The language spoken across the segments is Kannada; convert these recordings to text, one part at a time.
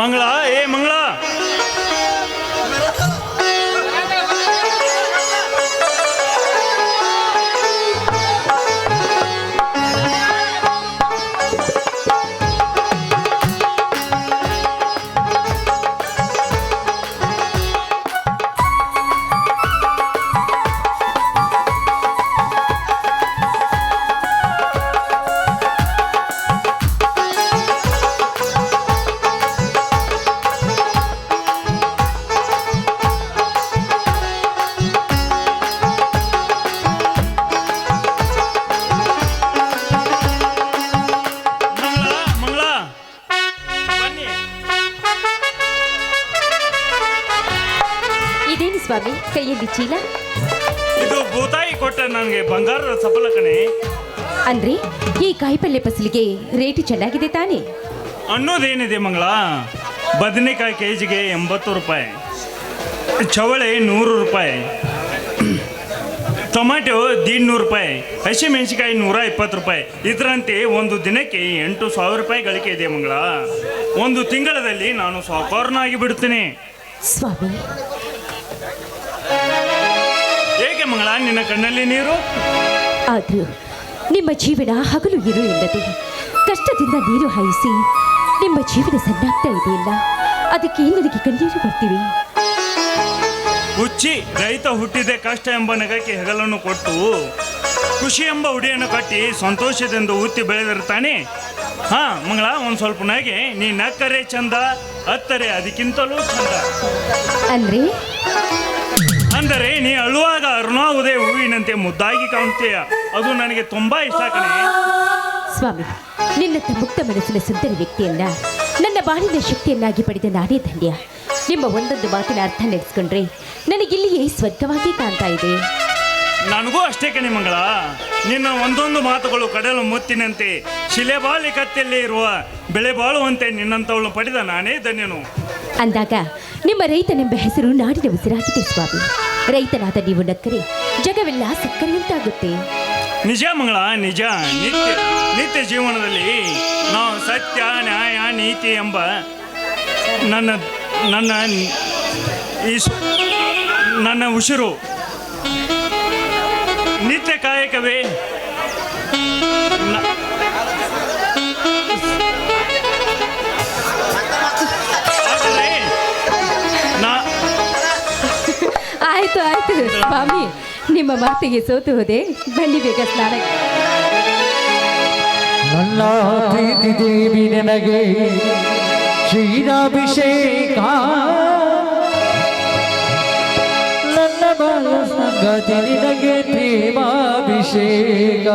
ಮಂಗಳ ಏ ಮಂಗಳ ಸ್ವಾಮಿ ಕೈಯಲ್ಲಿ ಚೀಲ? ಇದು ಭೂತಾಯಿ ಕೊಟ್ಟ ನನಗೆ ಬಂಗಾರದ ಸಫಲ ಕಣೆ. ಅಂದ್ರೆ ಈ ಕಾಯಿಪಲ್ಯ ಫಸಲಿಗೆ ರೇಟ್ ಚೆನ್ನಾಗಿದೆ ತಾನೇ? ಅನ್ನೋದೇನಿದೆ ಮಂಗಳ? ಬದನೆಕಾಯಿ ಕೆ ಜಿಗೆ ಎಂಬತ್ತು ರೂಪಾಯಿ. ಚವಳೆ ನೂರು ರೂಪಾಯಿ. ಟೊಮ್ಯಾಟೊ ದೀಡ್ ನೂರು ರೂಪಾಯಿ ಹಸಿಮೆಣಸಿಕಾಯಿ ನೂರ ಇಪ್ಪತ್ತು ರೂಪಾಯಿ. ಇದರಂತೆ ಒಂದು ದಿನಕ್ಕೆ ಎಂಟು ಸಾವಿರ ರೂಪಾಯಿ ಗಳಿಕೆ ಇದೆ ಮಂಗಳ. ಒಂದು ತಿಂಗಳಲ್ಲಿ ನಾನು ಸಾಕಾರನಾಗಿ ಬಿಡ್ತೀನಿ ಸ್ವಾಮಿ ಏಕೆ ಮಂಗಳ ನಿನ್ನ ಕಣ್ಣಲ್ಲಿ ನೀರು? ಆದ್ರೂ ನಿಮ್ಮ ಜೀವನ ಹಗಲು ಇರು ಇಲ್ಲದೆ ಕಷ್ಟದಿಂದ ನೀರು ಹಾಯಿಸಿ ನಿಮ್ಮ ಜೀವನ ಸಣ್ಣಾಗ್ತಾ ಇದೆಯಲ್ಲ ಅದಕ್ಕೆ ನನಗೆ ಕಣ್ಣೀರು ಬರ್ತೀವಿ. ಹುಚ್ಚಿ ರೈತ ಹುಟ್ಟಿದೆ ಕಷ್ಟ ಎಂಬ ನಗಕ್ಕೆ ಹೆಗಲನ್ನು ಕೊಟ್ಟು ಖುಷಿ ಎಂಬ ಉಡಿಯನ್ನು ಕಟ್ಟಿ ಸಂತೋಷದಿಂದ ಉತ್ತಿ ಬೆಳೆದಿರ್ತಾನೆ ಹಾ ಮಂಗಳ ಒಂದು ಸ್ವಲ್ಪ ನಗೆ. ನೀ ನಕ್ಕರೆ ಚಂದ ಹತ್ತರೆ ಅದಕ್ಕಿಂತಲೂ ಚಂದ. ಅಂದ್ರೆ ಅಂದರೆ ನೀ ಅಳುವಾಗ ಅರುಣಾವುದೇ ಹೂವಿನಂತೆ ಮುದ್ದಾಗಿ ಕಾಣುತ್ತೀಯ? ಅದು ನನಗೆ ತುಂಬಾ ಇಷ್ಟ ಕಣೆ. ಸ್ವಾಮಿ ನಿನ್ನಂತ ಮುಕ್ತ ಮನಸ್ಸಿನ ಸುಂದರ ವ್ಯಕ್ತಿಯನ್ನ ನನ್ನ ಬಾಳಿನ ಶಕ್ತಿಯನ್ನಾಗಿ ಪಡೆದ ನಾನೇ ಧನ್ಯ. ನಿಮ್ಮ ಒಂದೊಂದು ಮಾತಿನ ಅರ್ಥ ನಡೆಸ್ಕೊಂಡ್ರೆ ನನಗಿಲ್ಲಿಯೇ ಸ್ವರ್ಗವಾಗಿ ಕಾಣ್ತಾ ಇದೆ. ನನಗೂ ಅಷ್ಟೇ ಕಣಿ ಮಂಗಳ. ನಿನ್ನ ಒಂದೊಂದು ಮಾತುಗಳು ಕಡಲು ಮುತ್ತಿನಂತೆ ಶಿಲೆಬಾಲಿ ಕತ್ತಲ್ಲಿ ಇರುವ ಬೆಳೆ ಬಾಳುವಂತೆ ನಿನ್ನಂತವಳು ಪಡೆದ ನಾನೇ ಧನ್ಯನು. ಅಂದಾಗ ನಿಮ್ಮ ರೈತನೆಂಬ ಹೆಸರು ನಾಡಿನ ಉಸಿರಾಗಿದೆ ಸ್ವಾಮಿ. ರೈತನಾದ ನೀವು ನಕ್ಕರೆ ಜಗವೆಲ್ಲ ಸಕ್ಕರೆಯಂತಾಗುತ್ತೆ. ನಿಜ ಮಂಗಳ, ನಿಜ, ನಿತ್ಯ ನಿತ್ಯ ಜೀವನದಲ್ಲಿ ನಾವು ಸತ್ಯ, ನ್ಯಾಯ, ನೀತಿ ಎಂಬ ನನ್ನ ನನ್ನ ಈ ನನ್ನ ಉಸಿರು ನಿತ್ಯ ಕಾಯಕವೇ. ಆಯ್ತು ಆಯ್ತು. ಸ್ವಾಮಿ, ನಿಮ್ಮ ಮಾತಿಗೆ ಸೋತು ಹೋದೆ. ಬನ್ನಿ ಬೇಗ ಸ್ನಾನಕ್ಕೆ ನನ್ನ ಪ್ರೀತಿ ದೇವಿ ನನಗೆ ಕ್ಷೀರಾಭಿಷೇಕ ನನ್ನ ಬಾಲ ಸಂಗತಿ ನಿನಗೆ ಪ್ರೇಮಾಭಿಷೇಕ.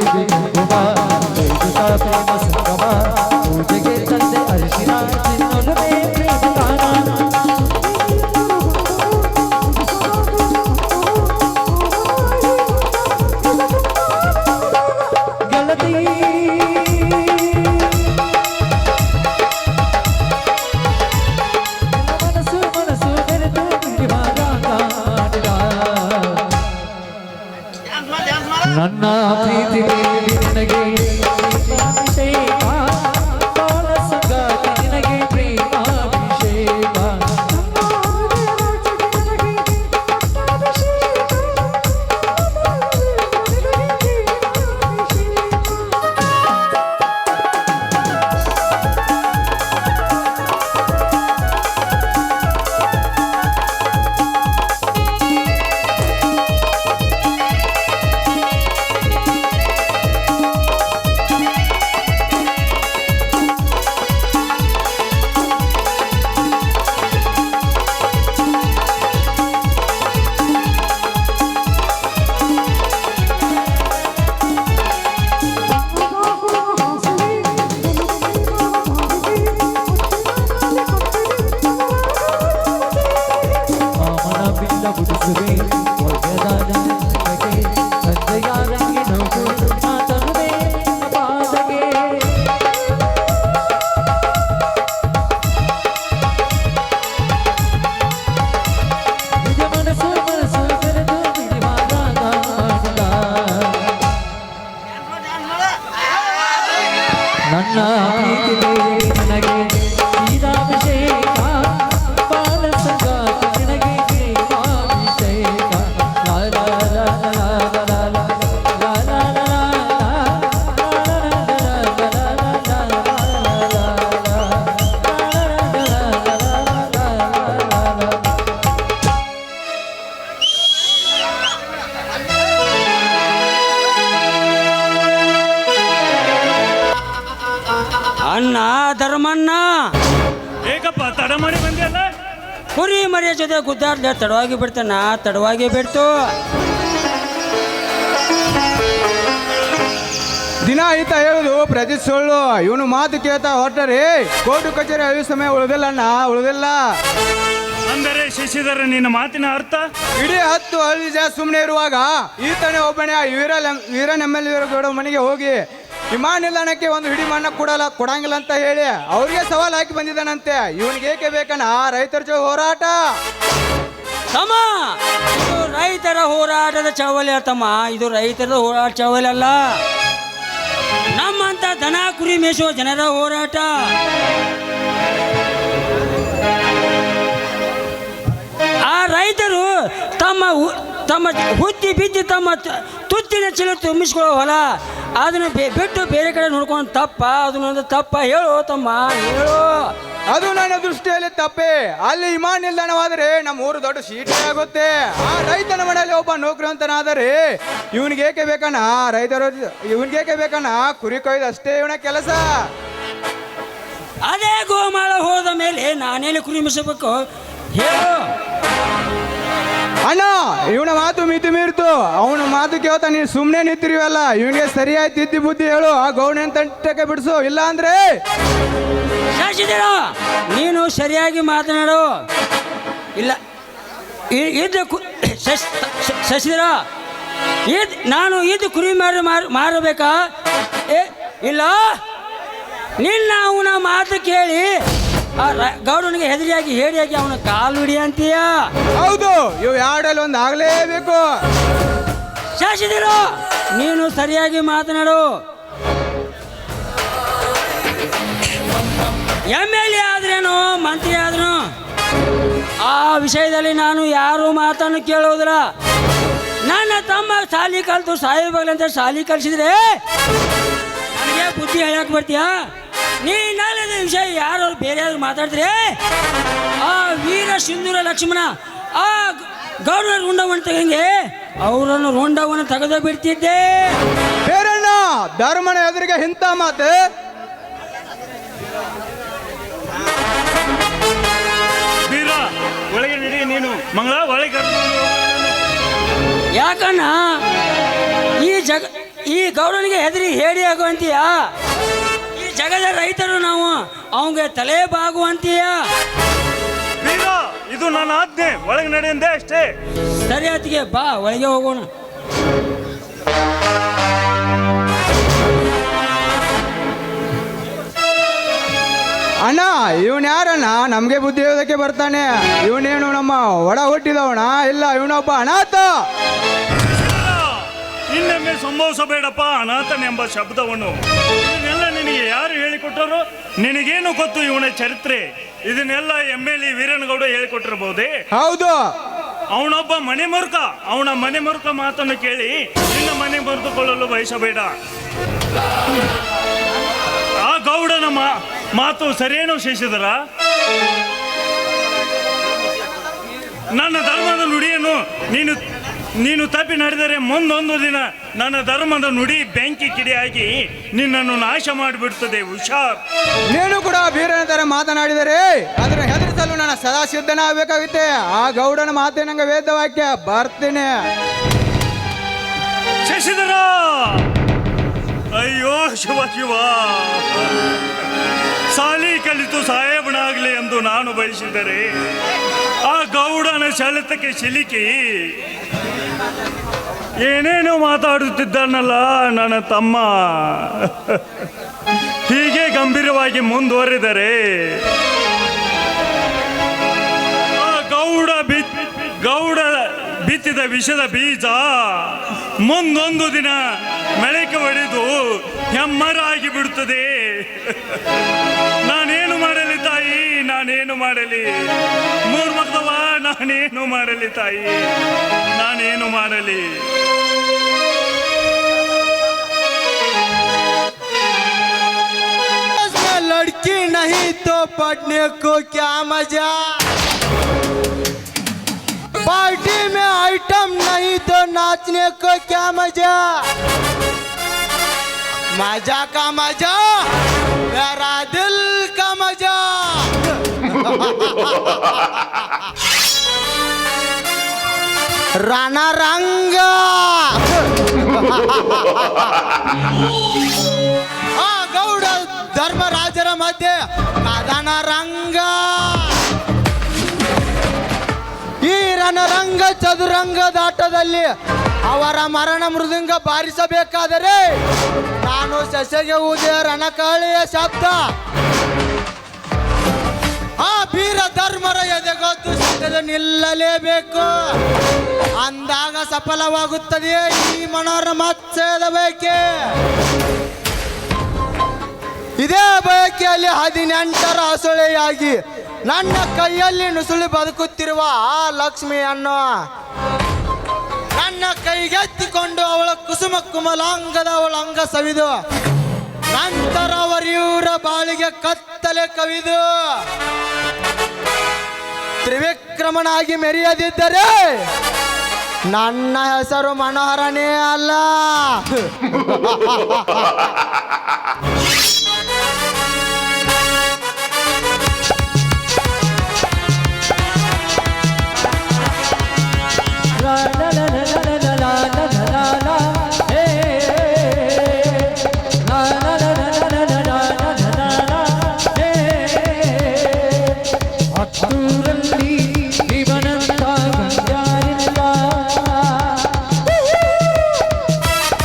baby, oh my baby, stop ಜೊತೆ ಗುದ್ದಾಡ್ದೆ ತಡವಾಗಿ ಬಿಡ್ತಾನ ತಡವಾಗಿ ಬಿಡ್ತು. ದಿನ ಈತ ಹೇಳುದು ಪ್ರತಿ ಸುಳ್ಳು. ಇವನು ಮಾತು ಕೇಳ್ತಾ ಹೊರಟರಿ. ಕೋರ್ಟ್ ಕಚೇರಿ ಅಯ್ಯೋ ಸಮಯ ಉಳಿದಿಲ್ಲ ಅಣ್ಣ ಉಳಿದಿಲ್ಲ. ಅಂದರೆ ಶಶಿಧರ ನಿನ್ನ ಮಾತಿನ ಅರ್ಥ? ಇಡೀ ಹತ್ತು ಹಳ್ಳಿ ಜಾ ಸುಮ್ಮನೆ ಇರುವಾಗ ಈತನೇ ಒಬ್ಬನೇ ಆ ವೀರ ವೀರನ್ ಎಂ ಎಲ್ ಮನೆಗೆ ಹೋಗಿ ವಿಮಾನ ನಿಲ್ದಾಣಕ್ಕೆ ಒಂದು ಹಿಡಿ ಮಣ್ಣ ಕೊಡಲ್ಲ ಕೊಡಂಗಿಲ್ಲ ಅಂತ ಹೇಳಿ ಅವ್ರಿಗೆ ಸವಾಲ್ ಹಾಕಿ ಬಂದಿದ್ದಾನಂತೆ. ಇವನಿಗೆ ಏಕೆ ಬೇಕಣ್ಣ? ರೈತರ ಜೊ ಹೋರಾಟ. ತಮ್ಮ, ಇದು ರೈತರ ಹೋರಾಟದ ಚಾವಲಿ ತಮ್ಮ. ಇದು ರೈತರ ಹೋರಾಟ ಚಳವಳಿ ಅಲ್ಲ. ನಮ್ಮಂತ ದನ, ಕುರಿ ಮೇಯಿಸುವ ಜನರ ಹೋರಾಟ. ಆ ರೈತರು ತಮ್ಮ ತಮ್ಮ ಹುತ್ತಿ ಬಿದ್ದಿ ತಮ್ಮ ತುತ್ತಿನ ಚೀಲ ತುಂಬಿಸ್ಕೊಳ್ಳೋ ಹೊಲ ಅದನ್ನು ಬೆ- ಬಿಟ್ಟು ಬೇರೆ ಕಡೆ ನೋಡ್ಕೊಂಡು ತಪ್ಪ ಅದನ್ನೊಂದು ತಪ್ಪ ಹೇಳು ತಮ್ಮ ಹೇಳು. ಅದು ನನ್ನ ದೃಷ್ಟಿಯಲ್ಲಿ ತಪ್ಪೇ. ಅಲ್ಲಿ ವಿಮಾನ ನಿಲ್ದಾಣವಾದರೆ ನಮ್ಮ ಊರು ದೊಡ್ಡ ಸೀಟೆ ಆಗುತ್ತೆ ಆ ರೈತನ ಮನೆಯಲ್ಲಿ ಒಬ್ಬ ನೌಕರಿವಂತನಾದರೆ ಇವನಿಗೆ ಏಕೆ ಬೇಕಣ್ಣ? ರೈತರು ಇವನಿಗೆ ಏಕೆ ಬೇಕಣ್ಣ? ಕುರಿ ಕೊಯ್ದು ಅಷ್ಟೇ ಇವನ ಕೆಲಸ. ಅದೇ ಗೋಮಾಳ ಹೋದ ಮೇಲೆ ನಾನೇನು ಕುರಿ ಮಿಸಬೇಕು ಹೇಳು. ಅಣ್ಣ, ಇವನ ಮಾತು ಮಿತಿ ಮೀರ್ತು. ಅವನ ಮಾತು ಕೇಳ್ತಾ ನೀನು ಸುಮ್ಮನೆ ನಿಂತಿರಿವಲ್ಲ ಇವನಿಗೆ ಸರಿಯಾಗಿ ತಿದ್ದಿ ಬುದ್ಧಿ ಹೇಳು. ಆ ಗೌಣ ತಂಟಕ್ಕೆ ಬಿಡಿಸು. ಇಲ್ಲ ಅಂದ್ರೆ ನೀನು ಸರಿಯಾಗಿ ಮಾತನಾಡು. ಇಲ್ಲ ಇದು ಶಶಿಧರ, ಇದು, ನಾನು ಇದು ಕುರಿ ಮಾರಿ, ಮಾರ, ಮಾರಬೇಕಾ? ಇಲ್ಲ. ನಿನ್ನ ಅವನ ಮಾತು ಕೇಳಿ ಆ ರ- ಗೌಡನಿಗೆ ಹೆದರಿಯಾಗಿ ಹೇಡಿಯಾಗಿ ಅವನ ಕಾಲು ಹಿಡಿ ಅಂತೀಯ? ಹೌದು ಇವು ಎರಡಲ್ಲಿ ಒಂದು ಆಗ್ಲೇಬೇಕು. ಶಾಸಿದೀರು ನೀನು ಸರಿಯಾಗಿ ಮಾತನಾಡು. ಎಂ ಎಲ್ ಎ ಆದ್ರೇನು ಮಂತ್ರಿ ಆದ್ರೂ ಆ ವಿಷಯದಲ್ಲಿ ನಾನು ಯಾರು ಮಾತನ್ನು ಕೇಳೋದ್ರ ನನ್ನ ತಮ್ಮ ಶಾಲಿ ಕಲ್ತು ಅಂತ ಶಾಲಿ ಕಲಿಸಿದ್ರೆ ನನಗೆ ಬುದ್ಧಿ ಹೇಳಕ್ ಬರ್ತೀಯಾ? ನೀ ನಾಳೆ ವಿಷಯ ಯಾರು ಬೇರೆ ಯಾರು ಮಾತಾಡಿದ್ರೆ ಆ ವೀರ ಸಿಂಧೂರ ಲಕ್ಷ್ಮಣ ಆ ಗೌರ್ನರ್ ರುಂಡವನ್ನು ತೆಗಂಗೆ ಅವರನ್ನು ರುಂಡವನ್ನು ತೆಗೆದು ಬಿಡ್ತಿದ್ದೆ. ಬೇರಣ್ಣ ಧರ್ಮನ ಎದುರಿಗೆ ಇಂಥ ಮಾತು. ಒಳಗೆ ನಡಿ ನೀನು. ಮಂಗಳ ಒಳಗೆ. ಯಾಕಣ್ಣ? ಈ ಜಗ ಈ ಗೌರವನಿಗೆ ಹೆದರಿ ಹೇಳಿ ಆಗುವಂತೀಯ? ಈ ಜಗದ ರೈತರು ನಾವು ಅವಂಗೆ ತಲೆ ಬಾಗುವಂತೀಯ? ಬೀರ ಇದು ನನ್ನ ಆಜ್ಞೆ ಒಳಗೆ ನಡೆಯಂದೆ ಅಷ್ಟೇ. ಸರಿ ಆತಿಗೆ ಬಾ ಒಳಗೆ ಹೋಗೋಣ. ಅಣ್ಣ ಇವನ್ ಯಾರಣ್ಣ? ನಮ್ಗೆ ಬುದ್ಧಿ ಹೇಳೋದಕ್ಕೆ ಬರ್ತಾನೆ. ಇವನೇನು ನಮ್ಮ ಒಡ ಹುಟ್ಟಿದವಣ ಇಲ್ಲ ಇವನೊಬ್ಬ ಅನಾಥ. ಇನ್ನೊಮ್ಮೆ ಸಂಭವಿಸಬೇಡಪ್ಪ ಅನಾಥನೆಂಬ ಶಬ್ದವನ್ನು. ಇದನ್ನೆಲ್ಲ ನಿನಗೆ ಯಾರು ಹೇಳಿಕೊಟ್ಟರು? ನಿನಗೇನು ಗೊತ್ತು ಇವನ ಚರಿತ್ರೆ? ಇದನ್ನೆಲ್ಲ ಎಂ ಎಲ್ ಎ ವೀರನಗೌಡ ಹೇಳಿಕೊಟ್ಟಿರಬಹುದೇ? ಹೌದು. ಅವನೊಬ್ಬ ಮನೆ ಮುರುಕ ಅವನ ಮನೆ ಮುರುಕ ಮಾತನ್ನು ಕೇಳಿ ನಿನ್ನ ಮನೆ ಮುರಿದುಕೊಳ್ಳಲು ಬಯಸಬೇಡ. ಆ ಗೌಡನ ಮಾತು ಸರಿಯೇನು ಶೇಷಿದರ? ನನ್ನ ಧರ್ಮದ ನುಡಿಯನ್ನು ನೀನು ನೀನು ತಪ್ಪಿ ನಡೆದರೆ ಮುಂದೊಂದು ದಿನ ನನ್ನ ಧರ್ಮದ ನುಡಿ ಬೆಂಕಿ ಕಿಡಿಯಾಗಿ ನಿನ್ನನ್ನು ನಾಶ ಮಾಡಿಬಿಡ್ತದೆ ಹುಷಾರ್. ನೀನು ಕೂಡ ಬೀರನ ತರ ಮಾತನಾಡಿದರೆ ಅದನ್ನು ಹೆದರಿಸಲು ನನ್ನ ಸದಾ ಸಿದ್ಧನಾಗಬೇಕಾಗುತ್ತೆ ಆ ಗೌಡನ ಮಾತೇ ನಂಗೆ ವೇದವಾಕ್ಯ ಬರ್ತೀನಿ. ಶಶಿಧರ! ಅಯ್ಯೋ ಶಿವ ಶಿವ. ಸಾಲಿ ಕಲಿತು ಸಾಹೇಬನಾಗಲಿ ಎಂದು ನಾನು ಬಯಸಿದರೆ ಸೆಳೆತಕ್ಕೆ ಸಿಲುಕಿ ಏನೇನೋ ಮಾತಾಡುತ್ತಿದ್ದಾನಲ್ಲ ನನ್ನ ತಮ್ಮ. ಹೀಗೆ ಗಂಭೀರವಾಗಿ ಮುಂದುವರಿದರೆ ಗೌಡ ಬಿ, ಗೌಡ ಬಿತ್ತಿದ ವಿಷದ ಬೀಜ ಮುಂದೊಂದು ದಿನ ಮೆಳಕೆ ಹೊಡೆದು ಹೆಮ್ಮರಾಗಿ ಬಿಡುತ್ತದೆ. ನಾನೇನು ಮಾಡಲಿ ತಾಯಿ, ನಾನೇನು ಮಾಡಲಿ? ನಾನೇನು ಮಾಡಲಿ ತಾಯಿ ನಾನೇನು ಮಾಡಲಿ में लड़की नहीं तो पढ़ने को क्या मजा पार्टी में आइटम नहीं तो नाचने को क्या मजा मजा का मजा मेरा दिल का मजा ರಣರಂಗ. ಆ ಗೌಡ ಧರ್ಮರಾಜರ ಮಧ್ಯೆ ಕದನ ರಂಗ. ಈ ರಣರಂಗ ಚದುರಂಗದಾಟದಲ್ಲಿ ಅವರ ಮರಣ ಮೃದಂಗ ಬಾರಿಸಬೇಕಾದರೆ ನಾನು ಸೆಸೆಗೆ ಊದಿಯ ರಣಕಾಳಿಯ ಶಬ್ದ. ಆ ವೀರ ಧರ್ಮರ ಎದೆಗೊತ್ತು ಸತ್ಯದ ನಿಲ್ಲಲೇಬೇಕು. ಅಂದಾಗ ಸಫಲವಾಗುತ್ತದೆ ಈ ಮನೋರಮತ್ಸದ ಬಯಕೆ ಇದೇ ಬಯಕೆಯಲ್ಲಿ ಹದಿನೆಂಟರ ಹಸುಳೆಯಾಗಿ ನನ್ನ ಕೈಯಲ್ಲಿ ನುಸುಳಿ ಬದುಕುತ್ತಿರುವ ಆ ಲಕ್ಷ್ಮಿಯನ್ನು ನನ್ನ ಕೈಗೆತ್ತಿಕೊಂಡು ಅವಳ ಕುಸುಮ ಕುಮಲಾಂಗದ ಅವಳ ಅಂಗ ಸವಿದು ನಂತರ ಅವರಿವರ ಬಾಳಿಗೆ ಕತ್ತಲೆ ಕವಿದು. ತ್ರಿವಿಕ್ರಮನಾಗಿ ಮೆರೆಯದಿದ್ದರೆ ನನ್ನ ಹೆಸರು ಮನೋಹರನೇ ಅಲ್ಲ.